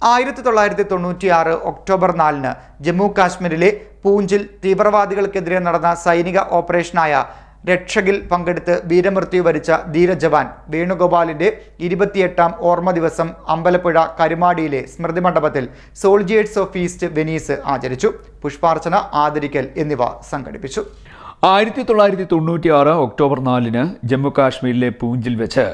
ആയിരത്തി തൊള്ളായിരത്തി തൊണ്ണൂറ്റിയാറ് ഒക്ടോബർ നാലിന് ജമ്മു കാശ്മീരിലെ പൂഞ്ചിൽ തീവ്രവാദികൾക്കെതിരെ നടന്ന സൈനിക ഓപ്പറേഷനായ രക്ഷകിൽ പങ്കെടുത്ത് വീരമൃത്യു വരിച്ച ധീരജവാൻ വേണുഗോപാലിന്റെ ഇരുപത്തിയെട്ടാം ഓർമ്മ ദിവസം അമ്പലപ്പുഴ കരുമാടിയിലെ സ്മൃതി മണ്ഡപത്തിൽ സോൾജിയേഴ്സ് ഓഫ് ഈസ്റ്റ് വെനീസ് ആചരിച്ചു. പുഷ്പാർച്ചന ആദരിക്കൽ എന്നിവ സംഘടിപ്പിച്ചു. ആയിരത്തി തൊള്ളായിരത്തി തൊണ്ണൂറ്റി ആറ് ഒക്ടോബർ നാലിന് ജമ്മു കാശ്മീരിലെ പൂഞ്ചിൽ വെച്ച്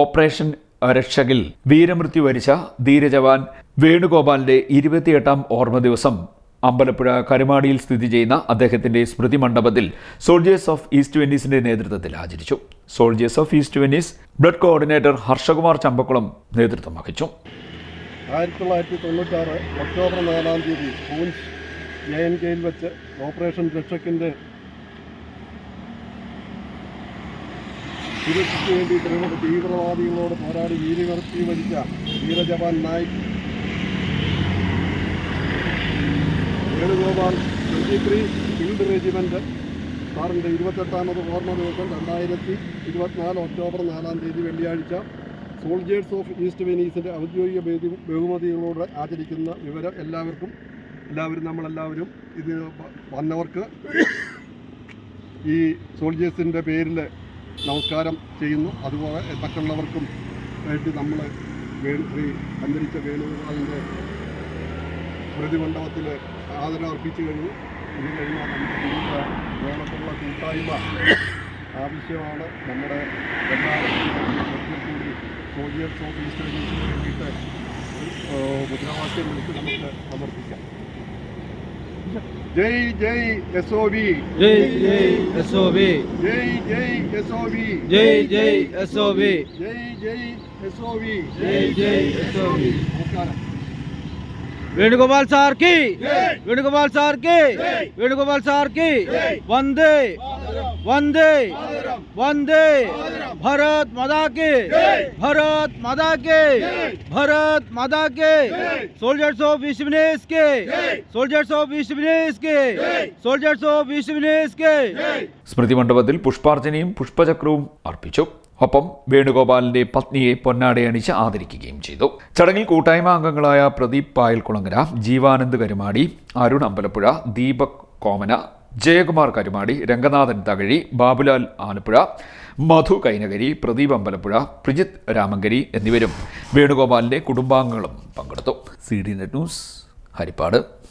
ഓപ്പറേഷൻ രക്ഷകിൽ വീരമൃത്യു വരിച്ച ധീരജവാൻ വേണുഗോപാലിന്റെ ഇരുപത്തിയെട്ടാം ഓർമ്മ ദിവസം അമ്പലപ്പുഴ കരുമാടിയിൽ സ്ഥിതി ചെയ്യുന്ന അദ്ദേഹത്തിന്റെ സ്മൃതി മണ്ഡപത്തിൽ സോൾജേഴ്സ് ഓഫ് ഈസ്റ്റ് വെന്നീസിന്റെ നേതൃത്വത്തിൽ ആചരിച്ചു. Soldiers of east Venice blood coordinator Harshakumar Champakkulam നേതൃത്വം വഹിച്ചു. ആയിരത്തി തൊള്ളായിരത്തി തൊണ്ണൂറ്റാറ് ഒക്ടോബർ നാലാം തീയതി പൂഞ്ച് എ എൻ കെയിൽ വെച്ച് ഓപ്പറേഷൻ രക്ഷക്കിന്റെ സുരക്ഷയ്ക്ക് വേണ്ടി തീവ്ര തീവ്രവാദികളോട് പോരാടി വീരവർത്തി വരിച്ച വീരജവാൻ Naik. Venugopal twenty three field regiment സാറിന്റെ ഇരുപത്തെട്ടാമത് ഓർമ്മ ദിവസം രണ്ടായിരത്തി ഇരുപത്തിനാല് ഒക്ടോബർ നാലാം തീയതി വെള്ളിയാഴ്ച സോൾജേഴ്സ് ഓഫ് ഈസ്റ്റ് വെനീസിന്റെ ഔദ്യോഗിക ബഹു- ബഹുമതികളോട് ആചരിക്കുന്ന വിവരം എല്ലാവർക്കും എല്ലാവരും നമ്മളെല്ലാവരും ഇത് വന്നവർക്ക് ഈ സോൾജേഴ്സിന്റെ പേരിൽ നമസ്കാരം ചെയ്യുന്നു. അതുപോലെ മറ്റുള്ളവർക്കും വേണ്ടി നമ്മൾ ശ്രീ അന്തരിച്ച വേണുഗോപാലിന്റെ സ്മൃതി മണ്ഡപത്തിൽ ആദരം അർപ്പിച്ചു കഴിഞ്ഞു ഇത് കഴിഞ്ഞാൽ നമുക്ക് വേണത്തുള്ള കൂട്ടായ്മ ആവശ്യമാണ്. നമ്മുടെ എല്ലാ കൂടി സോജിയൽ വെനീസിന് വേണ്ടിയിട്ട് മുദ്രാവാക്യം വിളിച്ച് നമുക്ക് സമർപ്പിക്കാം. जय जय एसओबी। जय जय एसओबी। जय जय एसओबी। जय जय एसओबी। जय जय एसओबी। जय जय एसओबी। वेणुगोपाल सार की। वेणुगोपाल सार की। वेणुगोपाल सार की। वंदे। വന്ദേ വന്ദേ ഭരത് മതാക്കേ ഭരത് മതാക്കേ ഭരത് മതാക്കേ സോൾജേഴ്സ് ഓഫ് വിശ്വനേഷ് കെ സോൾജേഴ്സ് ഓഫ് വിശ്വനേഷ് കെ സോൾജേഴ്സ് ഓഫ് വിശ്വനേഷ് കെ സ്മൃതി മണ്ഡപത്തിൽ പുഷ്പാർച്ചനയും പുഷ്പചക്രവും അർപ്പിച്ചു. ഒപ്പം വേണുഗോപാലിന്റെ പത്നിയെ പൊന്നാടയണിച്ച് ആദരിക്കുകയും ചെയ്തു. ചടങ്ങിൽ കൂട്ടായ്മ അംഗങ്ങളായ പ്രദീപ് പായൽകുളങ്ങര ജീവാനന്ദ് കരുമാടി അരുൺ അമ്പലപ്പുഴ ദീപക് കോമന ജയകുമാർ കരുമാടി രംഗനാഥൻ തകഴി ബാബുലാൽ ആലപ്പുഴ മധു കൈനകരി പ്രദീപ് അമ്പലപ്പുഴ പ്രിജിത്ത് രാമങ്കരി എന്നിവരും വേണുഗോപാലിന്റെ കുടുംബാംഗങ്ങളും പങ്കെടുത്തു. C D net news Haripad.